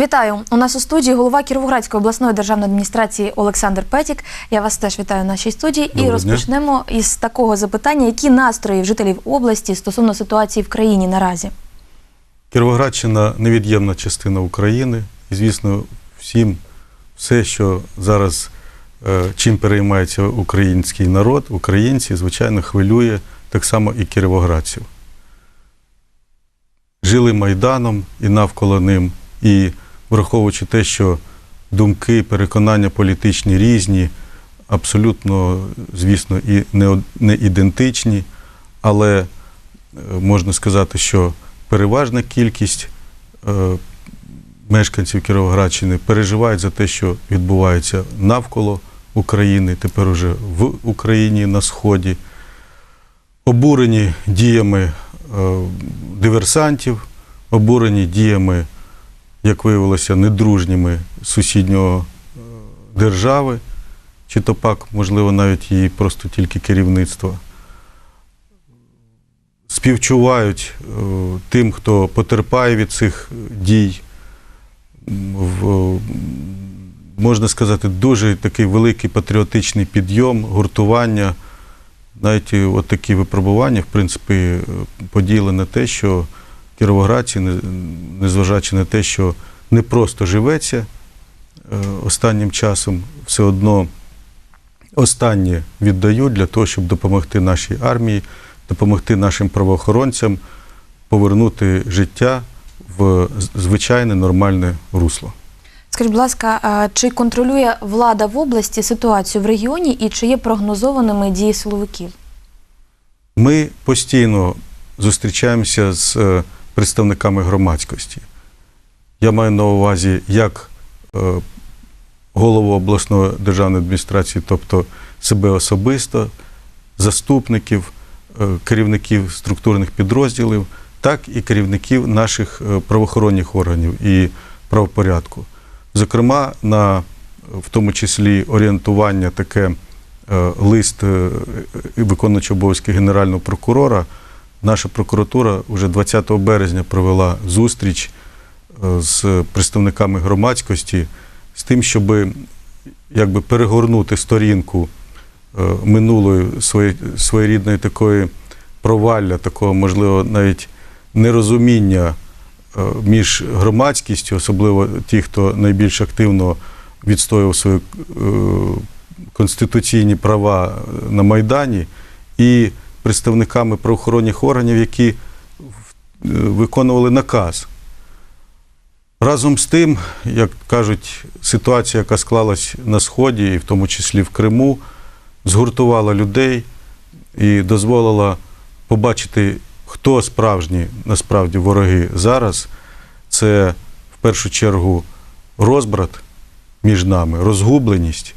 Вітаю! У нас у студії голова Кіровоградської обласної державної адміністрації Олександр Петік. Я вас теж вітаю в нашій студії. Доброго і дня. розпочнемо із такого запитання: які настрої в жителів області стосовно ситуації в країні наразі? Кіровоградщина невід'ємна частина України. І, звісно, всім все, що зараз е, чим переймається український народ, українці, звичайно, хвилює так само і кіровоградців. Жили Майданом і навколо ним, і враховуючи те, що думки, переконання політичні різні, абсолютно, звісно, і не, ідентичні, але е, можна сказати, що переважна кількість е, мешканців Кіровоградщини переживають за те, що відбувається навколо України, тепер уже в Україні на Сході, обурені діями е, диверсантів, обурені діями, як виявилося, недружніми сусіднього е, держави, чи то пак, можливо, навіть її просто тільки керівництва співчувають е, тим, хто потерпає від цих дій. В, можна сказати, дуже такий великий патріотичний підйом, гуртування. Навіть от такі випробування, в принципі, е, поділи на те, що кіровоградці, незважаючи на те, що не просто живеться е, останнім часом, все одно останнє віддають для того, щоб допомогти нашій армії, допомогти нашим правоохоронцям повернути життя в звичайне нормальне русло. Скажіть, будь ласка, чи контролює влада в області ситуацію в регіоні і чи є прогнозованими дії силовиків? Ми постійно зустрічаємося з е, представниками громадськості. Я маю на увазі як е, голову обласної державної адміністрації, тобто себе особисто, заступників, е, керівників структурних підрозділів, так і керівників наших е, правоохоронних органів і правопорядку. Зокрема, на в тому числі орієнтування таке лист виконуючого обов'язки генерального прокурора. Наша прокуратура вже 20 березня провела зустріч е, з представниками громадськості з тим, щоб якби перегорнути сторінку е, минулої своє- своєрідної такої провалля, такого, можливо, навіть нерозуміння е, між громадськістю, особливо ті, хто найбільш активно відстоював свої конституційні права на Майдані, і представниками правоохоронних органів, які е, виконували наказ. Разом з тим, як кажуть, ситуація, яка склалась на Сході, і в тому числі в Криму, згуртувала людей і дозволила побачити, хто справжні насправді вороги зараз. Це в першу чергу розбрат між нами, розгубленість,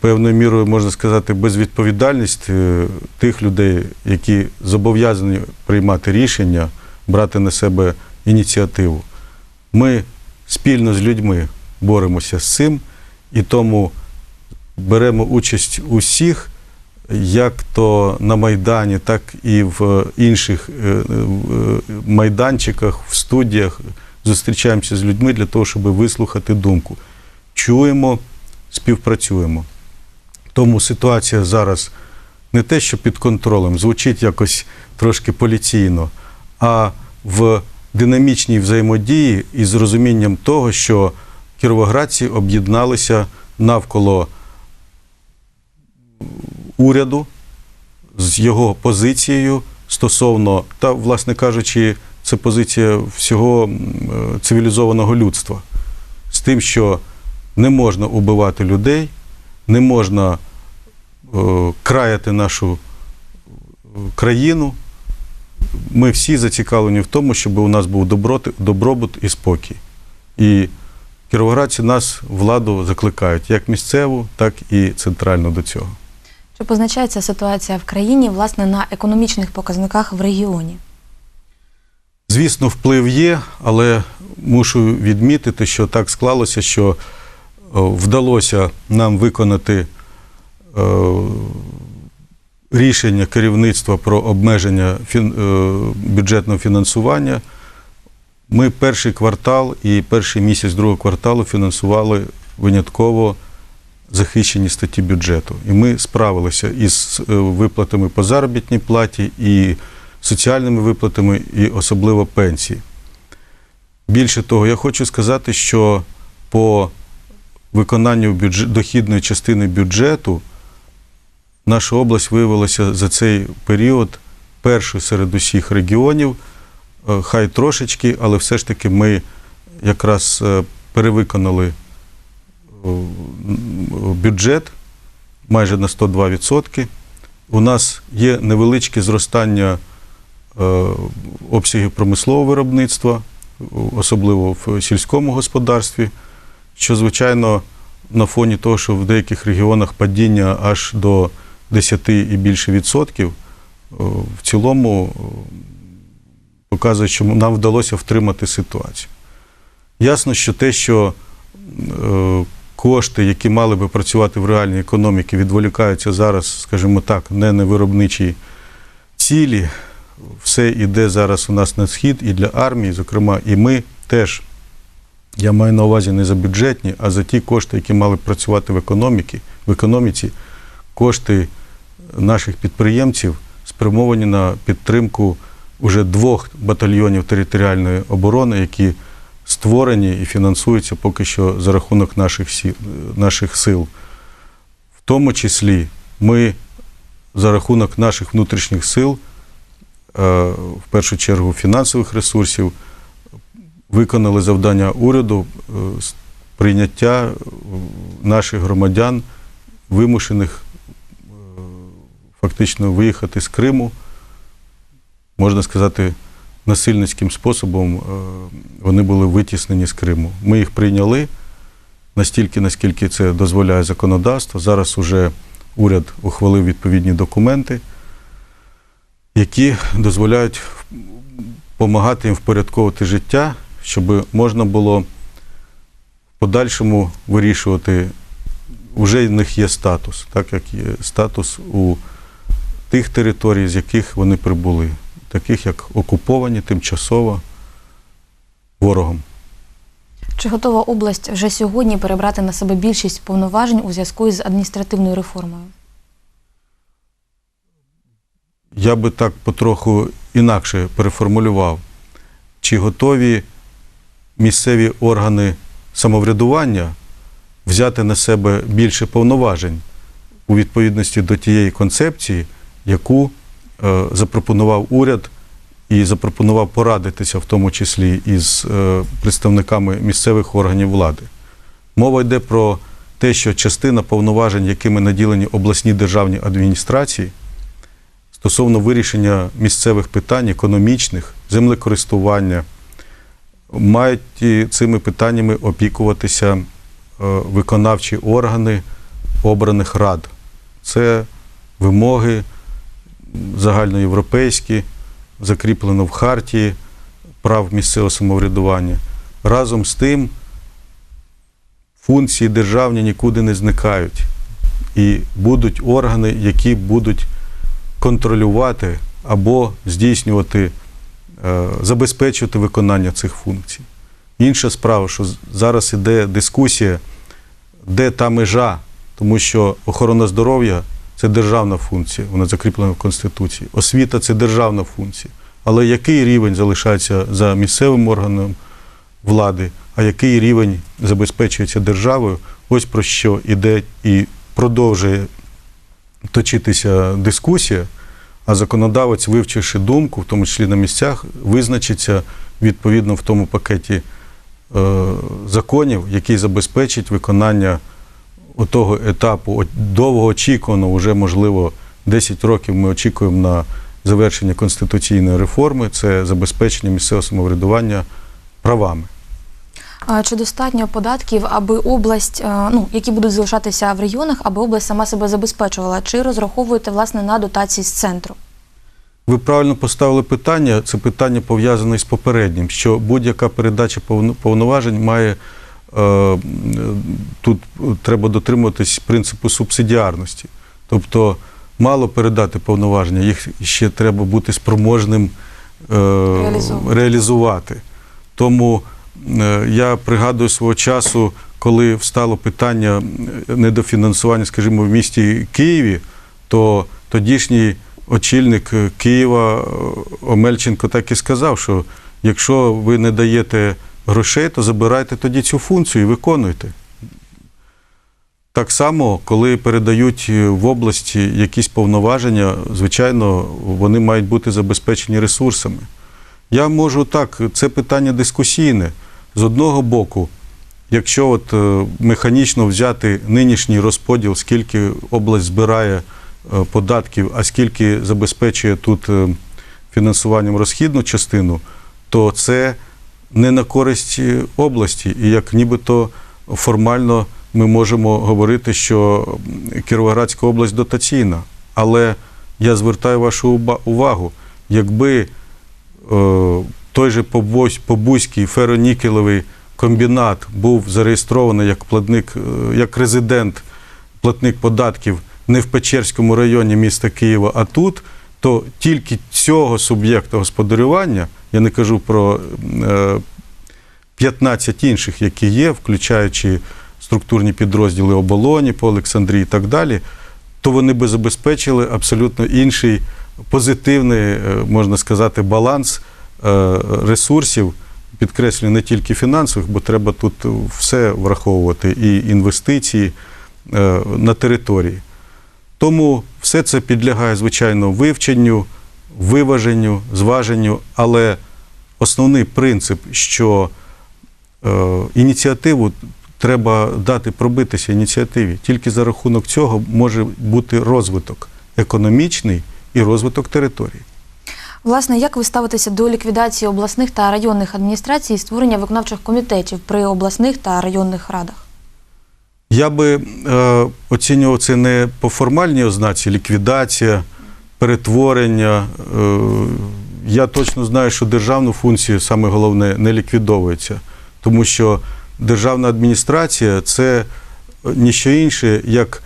певною мірою можна сказати, безвідповідальність е, тих людей, які зобов'язані приймати рішення, брати на себе ініціативу. Ми спільно з людьми боремося з цим і тому беремо участь усіх, як то на Майдані, так і в інших е, е, е, майданчиках, в студіях. Зустрічаємося з людьми для того, щоб вислухати думку. Чуємо, співпрацюємо. Тому ситуація зараз не те, що під контролем, звучить якось трошки поліційно, а в динамічній взаємодії і з розумінням того, що кіровоградці об'єдналися навколо уряду з його позицією стосовно, та, власне кажучи, це позиція всього е, цивілізованого людства. З тим, що не можна убивати людей, не можна е, краяти нашу е, країну, ми всі зацікавлені в тому, щоб у нас був доброт, добробут і спокій. І кіровоградці нас владу закликають як місцеву, так і центральну до цього. Чи позначається ситуація в країні власне на економічних показниках в регіоні? Звісно, вплив є, але мушу відмітити, що так склалося, що вдалося нам виконати е, рішення керівництва про обмеження е, бюджетного фінансування. Ми перший квартал і перший місяць другого кварталу фінансували винятково захищені статті бюджету. І ми справилися із е, виплатами по заробітній платі і соціальними виплатами, і особливо пенсії. Більше того, я хочу сказати, що по виконанню бюджет, дохідної частини бюджету наша область виявилася за цей період першою серед усіх регіонів. Е, Хай трошечки, але все ж таки ми якраз е, перевиконали е, бюджет майже на 102%. У нас є невеличке зростання обсягів промислового виробництва, особливо в сільському господарстві, що, звичайно, на фоні того, що в деяких регіонах падіння аж до 10 і більше відсотків, е, в цілому е, показує, що нам вдалося втримати ситуацію. Ясно, що те, що е, кошти, які мали би працювати в реальній економіці, відволікаються зараз, скажімо так, не на виробничі цілі. Все йде зараз у нас на схід і для армії, зокрема, і ми теж, я маю на увазі не за бюджетні, а за ті кошти, які мали працювати в економіці, в економіці, кошти наших підприємців спрямовані на підтримку уже двох батальйонів територіальної оборони, які створені і фінансуються поки що за рахунок наших, сіл, наших сил. В тому числі ми за рахунок наших внутрішніх сил, е, в першу чергу фінансових ресурсів, виконали завдання уряду е, з прийняття е, наших громадян, вимушених е, фактично виїхати з Криму, можна сказати, насильницьким способом вони були витіснені з Криму. Ми їх прийняли настільки, наскільки це дозволяє законодавство. Зараз уже уряд ухвалив відповідні документи, які дозволяють допомагати їм впорядковувати життя, щоб можна було в подальшому вирішувати. Уже в них є статус, так як є статус у тих територій, з яких вони прибули, таких як окуповані тимчасово ворогом. Чи готова область вже сьогодні перебрати на себе більшість повноважень у зв'язку із адміністративною реформою? Я би так потроху інакше переформулював, чи готові місцеві органи самоврядування взяти на себе більше повноважень у відповідності до тієї концепції, яку е, запропонував уряд і запропонував порадитися, в тому числі із е, представниками місцевих органів влади. Мова йде про те, що частина повноважень, якими наділені обласні державні адміністрації, стосовно вирішення місцевих питань, економічних, землекористування, мають цими питаннями опікуватися е, виконавчі органи обраних рад. Це вимоги загальноєвропейські, закріплено в хартії прав місцевого самоврядування. Разом з тим функції державні нікуди не зникають. І будуть органи, які будуть контролювати або здійснювати, забезпечувати виконання цих функцій. Інша справа, що зараз іде дискусія, де та межа, тому що охорона здоров'я це державна функція, вона закріплена в Конституції. Освіта це державна функція. Але який рівень залишається за місцевим органом влади, а який рівень забезпечується державою, ось про що іде і продовжує точитися дискусія, а законодавець, вивчивши думку, в тому числі на місцях, визначиться відповідно в тому пакеті е, законів, який забезпечить виконання того етапу от довгоочікуваного, вже можливо 10 років ми очікуємо на завершення конституційної реформи, це забезпечення місцевого самоврядування правами. Чи достатньо податків, аби область, е, ну які будуть залишатися в регіонах, аби область сама себе забезпечувала? Чи розраховуєте власне на дотації з центру? Ви правильно поставили питання. Це питання пов'язане з попереднім, що будь-яка передача повноважень має е, тут треба дотримуватись принципу субсидіарності. Тобто мало передати повноваження, їх ще треба бути спроможним е, реалізувати. Тому я пригадую свого часу, коли встало питання е, недофінансування, скажімо, в місті Києві, то тодішній очільник е, Києва е, Омельченко так і сказав, що якщо ви не даєте грошей, то забирайте тоді цю функцію і виконуйте. Так само, коли передають е, в області якісь повноваження, звичайно, вони мають бути забезпечені ресурсами. Я можу так, це питання дискусійне. З одного боку, якщо от е, механічно взяти нинішній розподіл, скільки область збирає е, податків, а скільки забезпечує тут е, фінансуванням розхідну частину, то це не на користь області. І як нібито формально ми можемо говорити, що Кіровоградська область дотаційна. Але я звертаю вашу увагу, якби той же Побузький феронікелевий комбінат був зареєстрований як платник, е, як резидент, платник податків не в Печерському районі міста Києва, а тут, то тільки цього суб'єкта господарювання, я не кажу про е, 15 інших, які є, включаючи структурні підрозділи оболоні по Олександрії і так далі, то вони би забезпечили абсолютно інший позитивний, е, можна сказати, баланс е, ресурсів, підкреслюю, не тільки фінансових, бо треба тут все враховувати, і інвестиції е, на території. Тому все це підлягає, звичайно, вивченню, виваженню, зваженню, але основний принцип, що е, ініціативу треба дати пробитися ініціативі. Тільки за рахунок цього може бути розвиток економічний і розвиток території. Власне, як ви ставитеся до ліквідації обласних та районних адміністрацій і створення виконавчих комітетів при обласних та районних радах? Я би е, оцінював це не по формальній ознаці, ліквідація, перетворення. Е, я точно знаю, що державну функцію саме головне не ліквідовується, тому що державна адміністрація це ніщо інше, як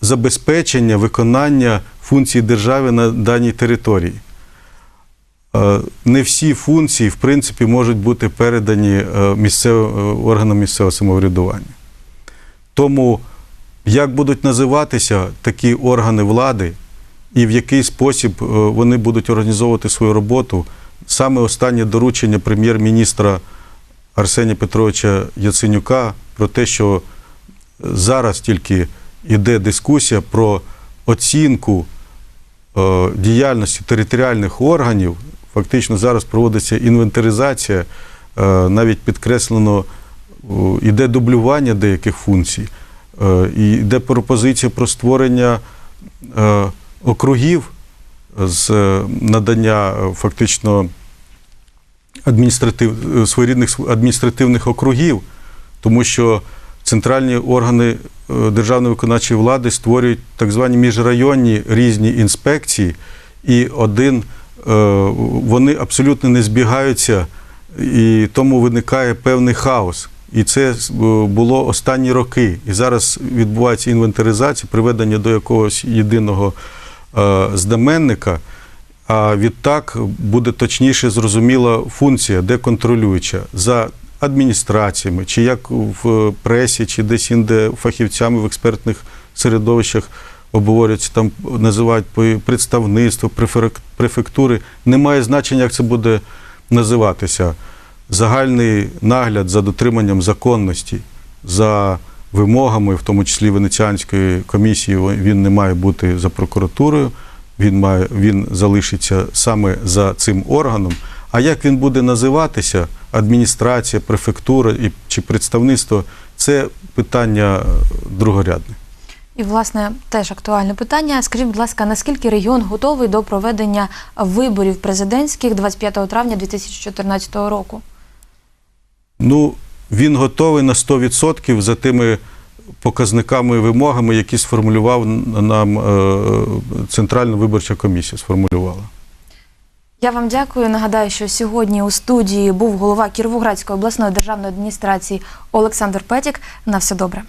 забезпечення виконання функцій держави на даній території. Е, Не всі функції, в принципі, можуть бути передані е, місцевим е, органам місцевого самоврядування. Тому як будуть називатися такі органи влади і в який спосіб вони будуть організовувати свою роботу, саме останнє доручення прем'єр-міністра Арсенія Петровича Яценюка про те, що зараз тільки йде дискусія про оцінку діяльності територіальних органів. Фактично зараз проводиться інвентаризація, е, навіть підкреслено іде дублювання деяких функцій, е, і йде пропозиція про створення е, округів з надання фактично адміністратив, своєрідних адміністративних округів, тому що центральні органи державної виконавчої влади створюють так звані міжрайонні різні інспекції, і один вони абсолютно не збігаються, і тому виникає певний хаос. І це е, було останні роки. І зараз відбувається інвентаризація, приведення до якогось єдиного е, знаменника. А відтак буде точніше зрозуміла функція, де контролююча за адміністраціями, чи як в пресі, чи десь інде фахівцями в експертних середовищах обговорюються, там називають представництво, префектури. Немає значення, як це буде називатися. Загальний нагляд за дотриманням законності, за вимогами, в тому числі Венеціанської комісії, він не має бути за прокуратурою, він, має, він залишиться саме за цим органом. А як він буде називатися, адміністрація, префектура і, чи представництво, це питання другорядне. І, власне, теж актуальне питання. Скажіть, будь ласка, наскільки регіон готовий до проведення виборів президентських 25 травня 2014 року? Ну, він готовий на 100% за тими показниками і вимогами, які сформулював нам е, Центральна виборча комісія. Сформулювала. Я вам дякую. Нагадаю, що сьогодні у студії був голова Кіровоградської обласної державної адміністрації Олександр Петік. На все добре.